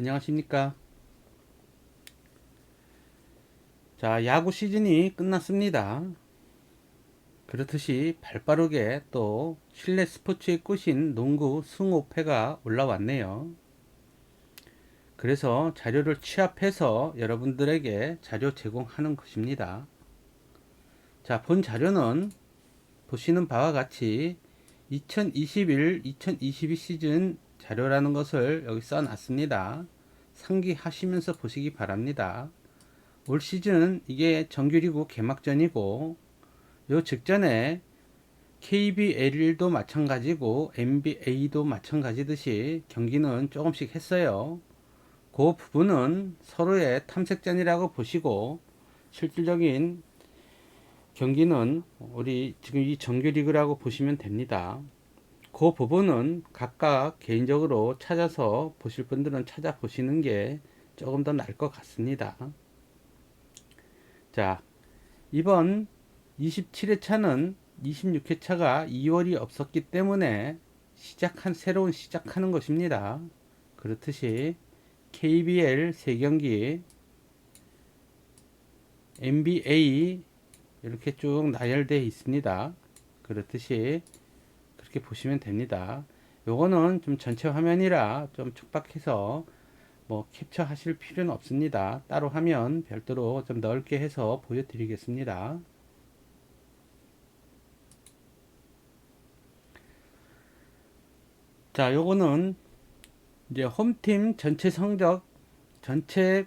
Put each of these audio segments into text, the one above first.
안녕하십니까. 자, 야구 시즌이 끝났습니다. 그렇듯이 발 빠르게 또 실내 스포츠의 꽃인 농구 승호패가 올라왔네요. 그래서 자료를 취합해서 여러분들에게 자료 제공하는 것입니다. 자, 본 자료는 보시는 바와 같이 2021-2022 시즌 자료라는 것을 여기 써놨습니다. 상기하시면서 보시기 바랍니다. 올 시즌 이게 정규리그 개막전이고 요 직전에 KBL도 마찬가지고 NBA도 마찬가지듯이 경기는 조금씩 했어요. 그 부분은 서로의 탐색전이라고 보시고 실질적인 경기는 우리 지금 이 정규리그라고 보시면 됩니다. 그 부분은 각각 개인적으로 찾아서 보실 분들은 찾아보시는 게 조금 더 나을 것 같습니다. 자, 이번 27회차는 26회차가 2월이 없었기 때문에 시작한, 새로운 시작하는 것입니다. 그렇듯이 KBL 3경기, NBA 이렇게 쭉 나열되어 있습니다. 그렇듯이 그렇게 보시면 됩니다. 요거는 좀 전체 화면이라 좀 촉박해서 뭐 캡처 하실 필요는 없습니다. 따로 하면 별도로 좀 넓게 해서 보여드리겠습니다. 자, 요거는 이제 홈팀 전체 성적, 전체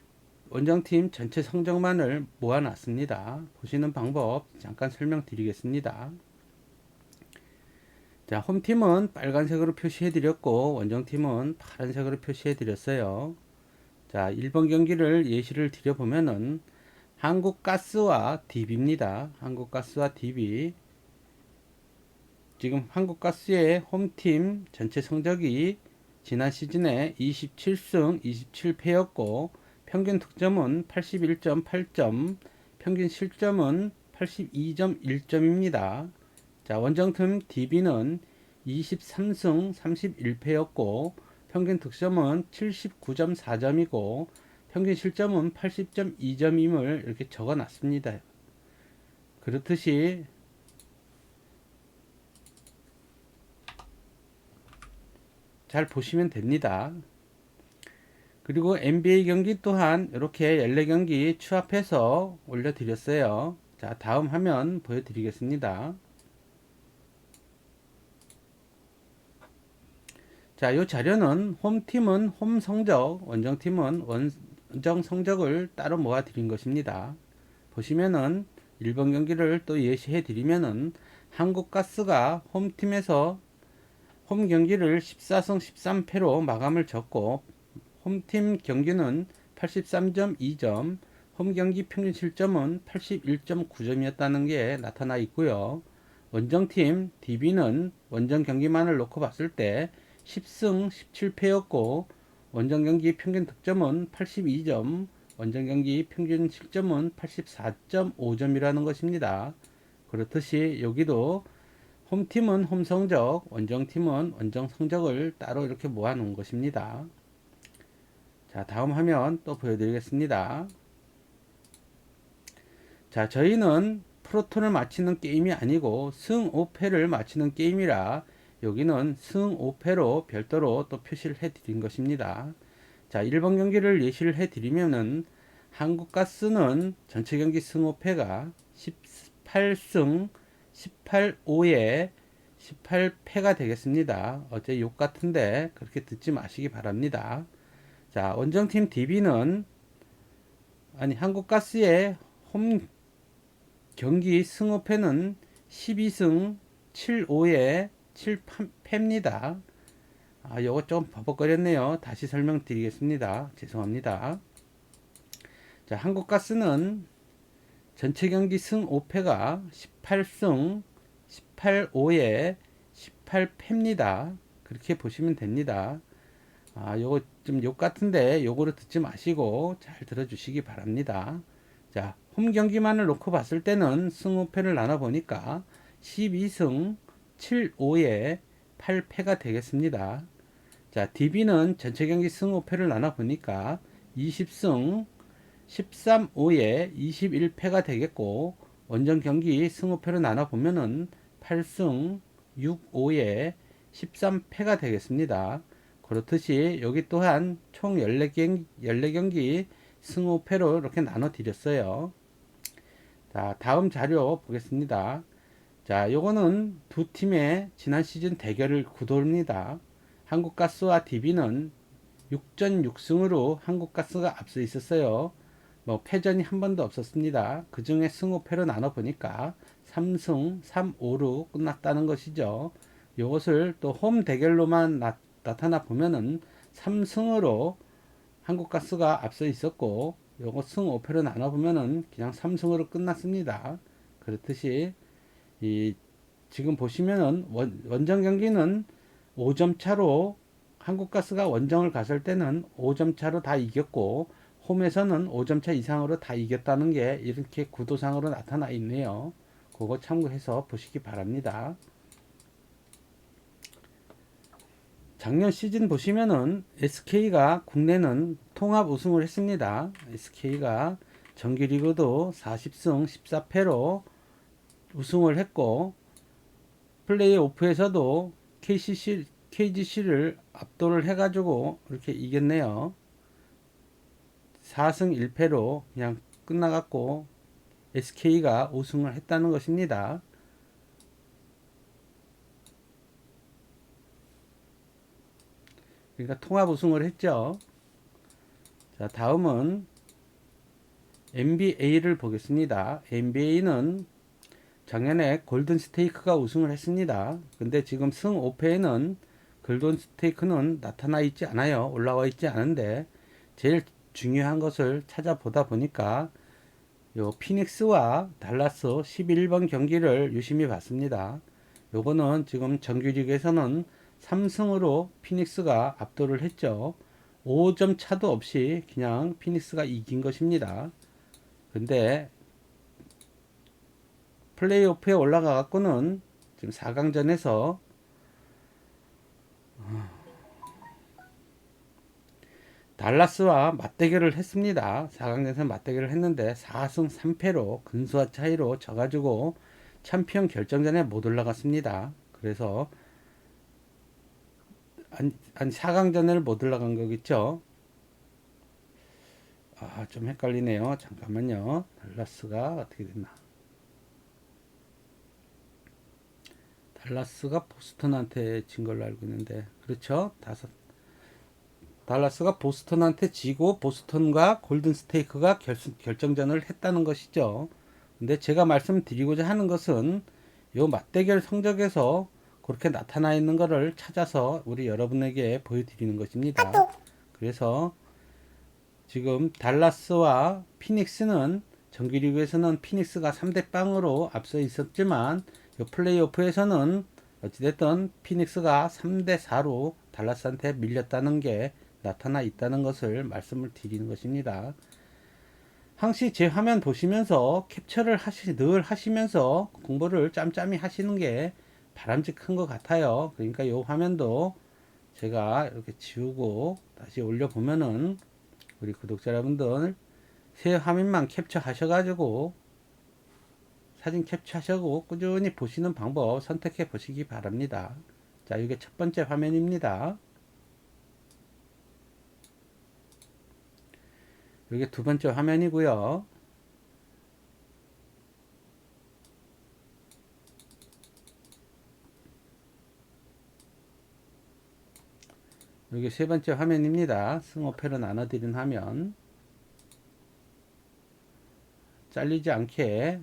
원정팀 전체 성적만을 모아놨습니다. 보시는 방법 잠깐 설명드리겠습니다. 자, 홈팀은 빨간색으로 표시해 드렸고 원정팀은 파란색으로 표시해 드렸어요. 자, 1번 경기를 예시를 드려 보면은 한국가스와 DB입니다. 한국가스와 DB. 지금 한국가스의 홈팀 전체 성적이 지난 시즌에 27승 27패였고 평균 득점은 81.8점, 평균 실점은 82.1점입니다. 자, 원정팀 DB는 23승 31패였고 평균 득점은 79.4점이고 평균 실점은 80.2점임을 이렇게 적어 놨습니다. 그렇듯이 잘 보시면 됩니다. 그리고 NBA 경기 또한 이렇게 14경기 추합해서 올려드렸어요. 자, 다음 화면 보여드리겠습니다. 자, 이 자료는 홈팀은 홈 성적, 원정팀은 원정 성적을 따로 모아 드린 것입니다. 보시면은 1번 경기를 또 예시해 드리면은 한국가스가 홈팀에서 홈 경기를 14승 13패로 마감을 졌고 홈팀 경기는 83.2점, 홈 경기 평균 실점은 81.9점이었다는 게 나타나 있고요. 원정팀 DB는 원정 경기만을 놓고 봤을 때 10승 17패였고 원정 경기 평균 득점은 82점, 원정 경기 평균 실점은 84.5점이라는 것입니다. 그렇듯이 여기도 홈팀은 홈 성적, 원정팀은 원정 성적을 따로 이렇게 모아 놓은 것입니다. 자, 다음 화면 또 보여드리겠습니다. 자, 저희는 프로톤을 맞히는 게임이 아니고 승 5패를 맞히는 게임이라 여기는 승 5패로 별도로 또 표시를 해 드린 것입니다. 자, 1번 경기를 예시를 해 드리면은 한국가스는 전체 경기 승 5패가 18승 18-5에 18패가 되겠습니다. 어제 욕 같은데 그렇게 듣지 마시기 바랍니다. 자, 원정팀 DB는 아니 한국가스의 홈 경기 승호패는 12승 7-5에 7패입니다. 아, 요거 좀 버벅거렸네요. 다시 설명드리겠습니다. 죄송합니다. 자, 한국가스는 전체 경기 승 5패가 18승 18-5에 18패입니다. 그렇게 보시면 됩니다. 아, 요거 좀 욕 같은데 요거를 듣지 마시고 잘 들어주시기 바랍니다. 자, 홈 경기만을 놓고 봤을 때는 승우패를 나눠 보니까 12승 7, 5에 8패가 되겠습니다. 자, DB는 전체 경기 승 5패를 나눠 보니까 20승 13, 5에 21패가 되겠고 원정 경기 승 5패로 나눠 보면은 8승 6, 5에 13패가 되겠습니다. 그렇듯이 여기 또한 총 14경, 14경기 승 5패로 이렇게 나눠 드렸어요. 자, 다음 자료 보겠습니다. 자, 요거는 두 팀의 지난 시즌 대결을 구도입니다. 한국가스와 DB는 6전 6승으로 한국가스가 앞서 있었어요. 뭐 패전이 한 번도 없었습니다. 그 중에 승5패로 나눠 보니까 3승 3, 5로 끝났다는 것이죠. 이것을 또 홈 대결로만 나, 타나 보면은 3승으로 한국가스가 앞서 있었고 요거 승 5패로 나눠 보면은 그냥 3승으로 끝났습니다. 그렇듯이 이 지금 보시면은 원, 원정 경기는 5점 차로 한국가스가 원정을 갔을 때는 5점 차로 다 이겼고 홈에서는 5점 차 이상으로 다 이겼다는 게 이렇게 구도상으로 나타나 있네요. 그거 참고해서 보시기 바랍니다. 작년 시즌 보시면은 SK가 국내는 통합 우승을 했습니다. SK가 정규리그도 40승 14패로 우승을 했고 플레이오프에서도 KCC, KGC를 압도를 해가지고 이렇게 이겼네요. 4승 1패로 그냥 끝나갔고 SK가 우승을 했다는 것입니다. 그러니까 통합 우승을 했죠. 자, 다음은 NBA를 보겠습니다. NBA는 작년에 골든 스테이크가 우승을 했습니다. 근데 지금 승 5패에는 골든 스테이크는 나타나 있지 않아요. 올라와 있지 않은데 제일 중요한 것을 찾아보다 보니까 요 피닉스와 달라스 11번 경기를 유심히 봤습니다. 요거는 지금 정규리그에서는 3승으로 피닉스가 압도를 했죠. 5점 차도 없이 그냥 피닉스가 이긴 것입니다. 근데 플레이오프에 올라가 갖고는 지금 4강전에서 달라스와 맞대결을 했습니다. 4강전에서 맞대결을 했는데 4승 3패로 근수와 차이로 져가지고 챔피언 결정전에 못 올라갔습니다. 그래서 아니 4강전을 못 올라간 거겠죠. 아, 좀 헷갈리네요. 잠깐만요. 달라스가 어떻게 됐나? 달라스가 보스턴한테 진 걸로 알고 있는데 그렇죠? 다섯 달라스가 보스턴한테 지고 보스턴과 골든 스테이크가 결, 결정전을 했다는 것이죠. 근데 제가 말씀드리고자 하는 것은 요 맞대결 성적에서 그렇게 나타나 있는 것을 찾아서 우리 여러분에게 보여드리는 것입니다. 그래서 지금 달라스와 피닉스는 정규리그에서는 피닉스가 3대 빵으로 앞서 있었지만 플레이오프에서는 어찌됐든 피닉스가 3대 4로 달라스한테 밀렸다는 게 나타나 있다는 것을 말씀을 드리는 것입니다. 항시 제 화면 보시면서 캡처를 하시, 늘 하시면서 공부를 짬짬이 하시는 게 바람직한 것 같아요. 그러니까 이 화면도 제가 이렇게 지우고 다시 올려보면은 우리 구독자 여러분들 새 화면만 캡처 하셔가지고 사진 캡처하시고 꾸준히 보시는 방법 선택해 보시기 바랍니다. 자, 이게 첫 번째 화면입니다. 이게 두 번째 화면이고요. 여기 세 번째 화면입니다. 승호패로 나눠드린 화면. 잘리지 않게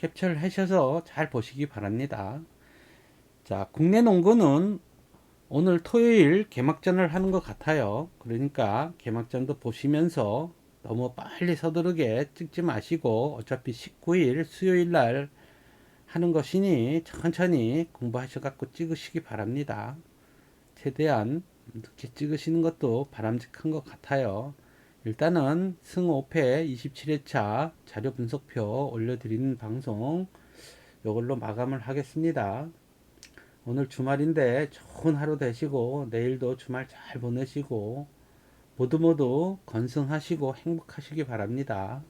캡처를 하셔서 잘 보시기 바랍니다. 자, 국내 농구는 오늘 토요일 개막전을 하는 것 같아요. 그러니까 개막전도 보시면서 너무 빨리 서두르게 찍지 마시고 어차피 19일 수요일 날 하는 것이니 천천히 공부하셔 갖고 찍으시기 바랍니다. 최대한 늦게 찍으시는 것도 바람직한 것 같아요. 일단은 승 5패 27회차 자료 분석표 올려드리는 방송 이걸로 마감을 하겠습니다. 오늘 주말인데 좋은 하루 되시고 내일도 주말 잘 보내시고 모두 모두 건승하시고 행복하시기 바랍니다.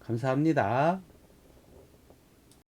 감사합니다.